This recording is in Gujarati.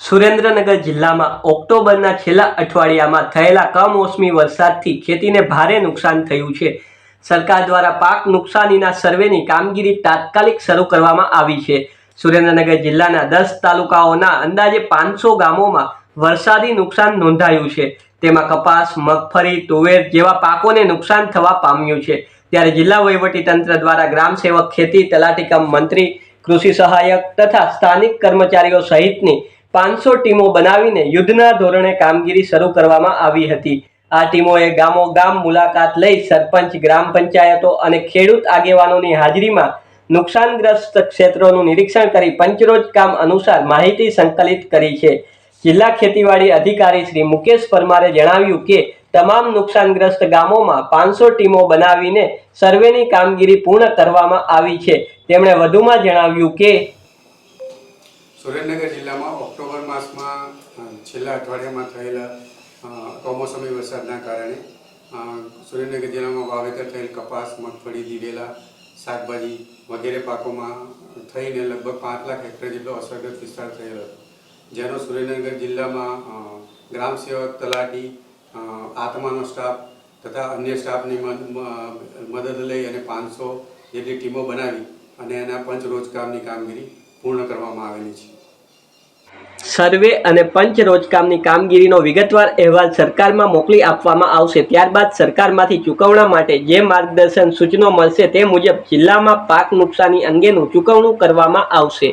સુરેન્દ્રનગર જિલ્લામાં ઓક્ટોબરના છેલ્લા અઠવાડિયામાં થયેલા કમોસમી વરસાદથી ખેતીને ભારે નુકસાન થયું છે. સરકાર દ્વારા પાક નુકસાનીના સર્વેની કામગીરી તાત્કાલિક શરૂ કરવામાં આવી છે. સુરેન્દ્રનગર જિલ્લાના દસ તાલુકાઓના અંદાજે પાંચસો ગામોમાં વરસાદી નુકસાન નોંધાયું છે. તેમાં કપાસ, મગફળી, તુવેર જેવા પાકોને નુકસાન થવા પામ્યું છે. ત્યારે જિલ્લા વહીવટીતંત્ર દ્વારા ગ્રામ સેવક ખેતી, તલાટી કમ મંત્રી, કૃષિ સહાયક તથા સ્થાનિક કર્મચારીઓ સહિતની પાંચસો ટીમો બનાવીને યુદ્ધના ધોરણે કામગીરી શરૂ કરવામાં આવી હતી. આ ટીમોએ ગામો ગામ મુલાકાત લઈ સરપંચ, ગ્રામ પંચાયતો અને ખેડૂત આગેવાનોની હાજરીમાં નુકસાનગ્રસ્ત ક્ષેત્રોનું નિરીક્ષણ કરી પંચરોજ કામ અનુસાર માહિતી સંકલિત કરી છે. જિલ્લા ખેતીવાડી અધિકારી શ્રી મુકેશ પરમારે જણાવ્યું કે, તમામ નુકસાનગ્રસ્ત ગામોમાં પાંચસો ટીમો બનાવીને સર્વેની કામગીરી પૂર્ણ કરવામાં આવી છે. તેમણે વધુમાં જણાવ્યું કે સુરેન્દ્રનગર જિલ્લામાં ઓક્ટોબર માસમાં છેલ્લા અઠવાડિયામાં થયેલા કમોસમી વરસાદના કારણે સુરેન્દ્રનગર જિલ્લામાં વાવેતર થયેલ કપાસ, મગફળી, દિવેલા, શાકભાજી વગેરે પાકોમાં થઈને લગભગ પાંચ લાખ હેક્ટર જેટલો અસરગ્રસ્ત વિસ્તાર થયેલો હતો. જેનો સુરેન્દ્રનગર જિલ્લામાં ગ્રામ સેવક તલાટી આત્માનો સ્ટાફ તથા અન્ય સ્ટાફની મદ- મદદ લઈ અને પાંચસો જેટલી ટીમો બનાવી અને એના પંચ રોજગારની કામગીરી પૂર્ણ કરવામાં આવેલી છે. સર્વે અને પંચ રોજકામની કામગીરીનો વિગતવાર અહેવાલ સરકારમાં મોકલી આપવામાં આવશે. ત્યારબાદ સરકારમાંથી ચૂકવણા માટે જે માર્ગદર્શન સૂચનો મળશે તે મુજબ જિલ્લામાં પાક નુકસાની અંગેનું ચૂકવણું કરવામાં આવશે.